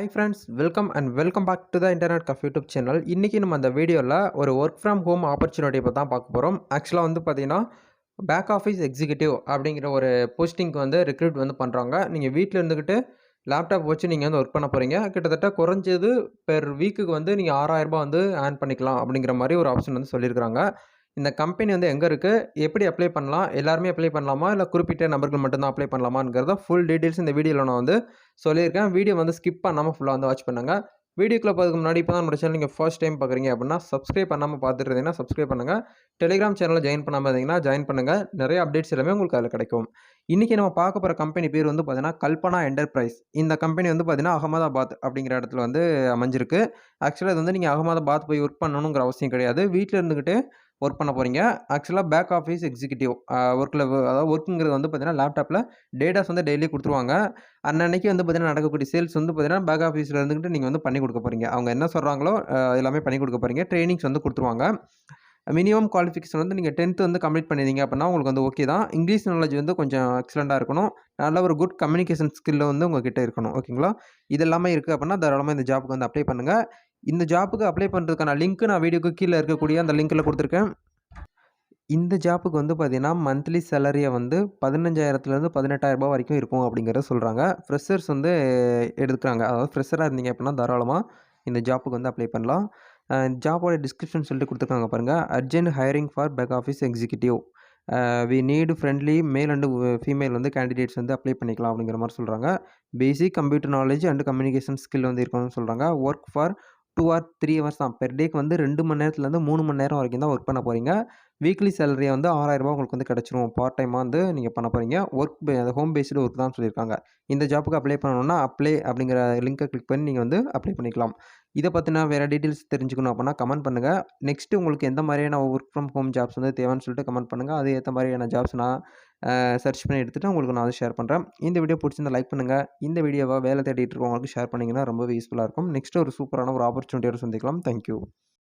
Hi friends welcome and welcome back to the internet cafe YouTube channel இன்றைக்கி நம்ம அந்த வீடியோவில் ஒரு ஒர்க் ஃப்ரம் ஹோம் ஆப்பர்ச்சுனிட்டி பற்றி தான் பார்க்க போகிறோம் ஆக்சுவலாக வந்து பார்த்தீங்கன்னா பேக் ஆஃபீஸ் எக்ஸிக்யூட்டிவ் அப்படிங்கிற ஒரு போஸ்டிங்க்கு வந்து ரெக்ரூட் வந்து பண்ணுறாங்க நீங்கள் வீட்டில் இருந்துக்கிட்டு லேப்டாப் வச்சு நீங்கள் வந்து ஒர்க் பண்ண போகிறீங்க கிட்டத்தட்ட குறைஞ்சது பெர் வீக்குக்கு வந்து நீங்கள் ஆறாயிரரூபா வந்து ஏர்ன் பண்ணிக்கலாம் அப்படிங்கிற மாதிரி ஒரு ஆப்ஷன் வந்து சொல்லியிருக்கிறாங்க. இந்த கம்பெனி வந்து எங்கே இருக்குது எப்படி அப்ளை பண்ணலாம்? எல்லாருமே அப்ளை பண்ணலாமா? இல்லை குறிப்பிட்ட நபர்கள் மட்டும்தான் அப்ளை பண்ணலாமாங்கிறத ஃபுல் டீட்டெயில்ஸ் இந்த வீடியோவில் நான் வந்து சொல்லியிருக்கேன். வீடியோ வந்து ஸ்கிப் பண்ணாமல் ஃபுல்லாக வந்து வாட்ச் பண்ணுங்கள் வீடியோக்குள்ள போகிறதுக்கு முன்னாடி இப்போ தான் நம்ம சேனல் நீங்கள் ஃபர்ஸ்ட் டைம் பார்க்குறீங்க அப்படின்னா சப்ஸ்கிரைப் பண்ணாமல் பார்த்துட்டு இருந்தீங்கன்னா சப்ஸ்கிரைப் பண்ணுங்கள் டெலிகிராம் சேனலில் ஜாயின் பண்ணாமல் இருந்தீங்கன்னா ஜாயின் பண்ணுங்கள் நிறைய அப்டேட்ஸ் எல்லாமே உங்களுக்கு அதில் கிடைக்கும். இன்றைக்கி நம்ம பார்க்க போகிற கம்பெனி பேர் வந்து பார்த்தீங்கன்னா கல்பனா என்டர்பிரைஸ் இந்த கம்பெனி வந்து பார்த்தீங்கன்னா அகமதாபாத் அப்படிங்கிற இடத்துல வந்து அமைஞ்சிருக்கு. ஆக்சுவலாக இது வந்து நீங்கள் அகமதாபாத் போய் ஒர்க் பண்ணணுங்கிற அவசியம் கிடையாது. வீட்டில் இருந்துக்கிட்டு ஒர்க் பண்ண போகிறீங்க ஆக்சுவலாக பேக் ஆஃபீஸ் எக்ஸிக்யூட்டிவ் ஒர்க்கில் அதாவது ஒர்க்குங்கிறது வந்து பார்த்தீங்கன்னா லேப்டாப்பில் டேட்டாஸ் வந்து டெய்லி கொடுத்துருவாங்க. அன்னன்னைக்கு வந்து பார்த்தீங்கன்னா நடக்கக்கூடிய சேல்ஸ் வந்து பார்த்தீங்கன்னா பேக் ஆஃபீஸில் இருந்துக்கிட்டு நீங்கள் வந்து பண்ணி கொடுக்க போகிறீங்க அவங்க என்ன சொல்கிறாங்களோ எல்லாமே பண்ணி கொடுக்க போகிறீங்க ட்ரைனிங்ஸ் வந்து கொடுத்துருவாங்க. மினிமம் குவாலிஃபிகேஷன் வந்து நீங்கள் டென்த்து வந்து கம்ப்ளீட் பண்ணியிருந்தீங்க அப்படின்னா உங்களுக்கு வந்து ஓகே தான். இங்கிலீஷ் நாலேஜ் வந்து கொஞ்சம் எக்ஸலண்ட்டாக இருக்கணும். நல்ல ஒரு குட் கம்யூனிகேஷன் ஸ்கில் வந்து உங்ககிட்ட இருக்கணும். ஓகேங்களா இது எல்லாமே இருக்குது அப்படின்னா தாராளமாக இந்த ஜாப்புக்கு வந்து அப்ளை பண்ணுங்கள் இந்த ஜாப்புக்கு அப்ளை பண்ணுறதுக்கான லிங்க்கு நான் வீடியோக்கு கீழே இருக்கக்கூடிய அந்த லிங்க்கில் கொடுத்துருக்கேன். இந்த ஜாப்புக்கு வந்து பார்த்தீங்கன்னா மந்த்லி சேலரியை வந்து பதினஞ்சாயிரத்துலேருந்து பதினெட்டாயிரரூபா வரைக்கும் இருக்கும் அப்படிங்கிறத சொல்கிறாங்க ஃப்ரெஷர்ஸ் வந்து எடுக்கிறாங்க. அதாவது ஃப்ரெஷராக இருந்தீங்க அப்படின்னா தாராளமாக இந்த ஜாப்புக்கு வந்து அப்ளை பண்ணலாம். ஜாப்போட டிஸ்கிரிப்ஷன் சொல்லிட்டு கொடுத்துருக்காங்க பாருங்கள் urgent hiring for back office executive we need friendly male and female வந்து கேண்டிடேட்ஸ் வந்து அப்ளை பண்ணிக்கலாம். அப்படிங்கிற மாதிரி சொல்கிறாங்க basic computer knowledge and communication skill வந்து இருக்கணும்னு சொல்கிறாங்க work for two or three hours தான். பெர் டேக்கு வந்து ரெண்டு மணி நேரத்துலேருந்து மூணு மணி நேரம் வரைக்கும் தான் ஒர்க் பண்ண போகிறீங்க வீக்லி சேலரியை வந்து ஆறாயிரரூபா உங்களுக்கு வந்து கிடச்சிரும். பார்ட் டைமாக வந்து நீங்கள் பண்ண போகிறீங்க ஒர்க் பே அந்த ஹோம் பேஸ்டு ஒர்க் தான் சொல்லியிருக்காங்க. இந்த ஜாப்புக்கு அப்ளை பண்ணணும்னா அப்ளை அப்படிங்கிற லிங்க்கை கிளிக் பண்ணி நீங்கள் வந்து அப்ளை பண்ணிக்கலாம். இதை பற்றின வேறு டீட்டெயில்ஸ் தெரிஞ்சுக்கணும் அப்படின்னா கமெண்ட் பண்ணுங்கள் நெக்ஸ்ட்டு உங்களுக்கு எந்த மாதிரியான ஒர்க் ஃப்ரம் ஹோம் ஜாப்ஸ் வந்து தேவைன்னு சொல்லிட்டு கமெண்ட் பண்ணுங்கள் அது ஏற்ற மாதிரியான ஜாப்ஸ் நான் சர்ச் பண்ணி எடுத்துகிட்டு உங்களுக்கு நான் வந்து ஷேர் பண்ணுறேன் இந்த வீடியோ பிடிச்சிருந்தா லைக் பண்ணுங்கள் இந்த வீடியோவை வேலை தேடிட்டு இருக்கவங்களுக்கு ஷேர் பண்ணிங்கன்னா ரொம்பவே யூஸ்ஃபுல்லாக இருக்கும். நெக்ஸ்ட்டு ஒரு சூப்பரான ஒரு ஆப்பர்ச்சுனிட்டியோட சந்திக்கலாம். தேங்க்யூ